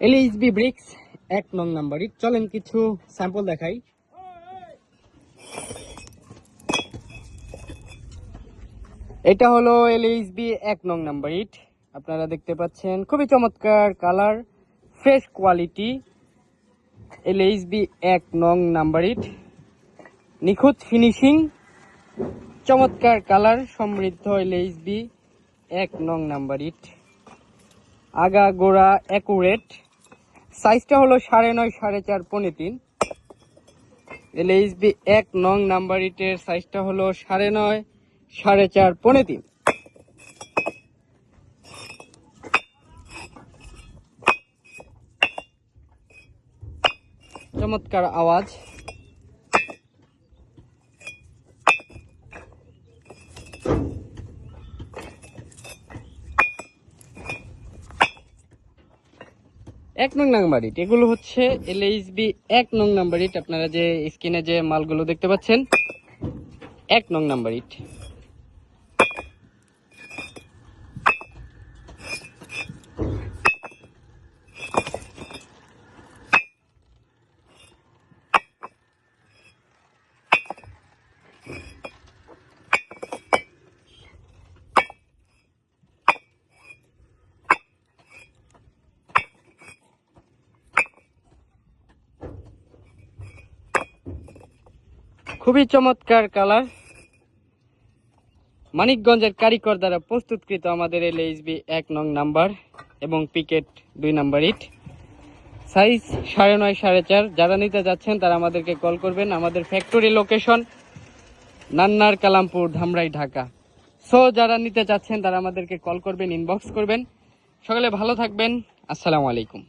LHB bricks এক নং number ইট চলেন কিছু স্যাম্পল দেখাই। এটা হলো এলএইচবি এক নং নাম্বার ইট। আপনারা দেখতে পাচ্ছেন, খুবই চমৎকার কালার ফ্রেশ কোয়ালিটি এলএইচবি এক নং নাম্বার ইট। নিখুঁত ফিনিশিং চমৎকার কালার সমৃদ্ধ এলএইচবি এক নং নাম্বার ইট। আগা গোড়া অ্যাকুরেট সাইজটা হলো সাড়ে নয়, সাড়ে চার পনেরো তিন। এল এইচবি এক নং নাম্বার ইটের সাইজটা হলো সাড়ে নয়, সাড়ে চার, পনে তিন। চমৎকার আওয়াজ। এক নং নাম্বার ইট। এগুলো হচ্ছে এল এলএইচবি এক নং নাম্বার ইট। আপনারা যে স্ক্রিনে যে মালগুলো দেখতে পাচ্ছেন, এক নং নাম্বার ইট। খুবই চমৎকার কালার মানিকগঞ্জের কারিগর দ্বারা প্রস্তুতকৃত আমাদের এল এইচবি এক নং নাম্বার এবং পিকেট দুই নাম্বার ইট। সাইজ সাড়ে নয়, সাড়ে চার, যারা নিতে যাচ্ছেন তারা আমাদেরকে কল করবেন। আমাদের factory location Nannar Kalampur, Dhamrai, Dhaka. So যারা নিতে চাচ্ছেন তারা আমাদেরকে কল করবেন ইনবক্স করবেন। সকালে ভালো থাকবেন। আসসালামু আলাইকুম।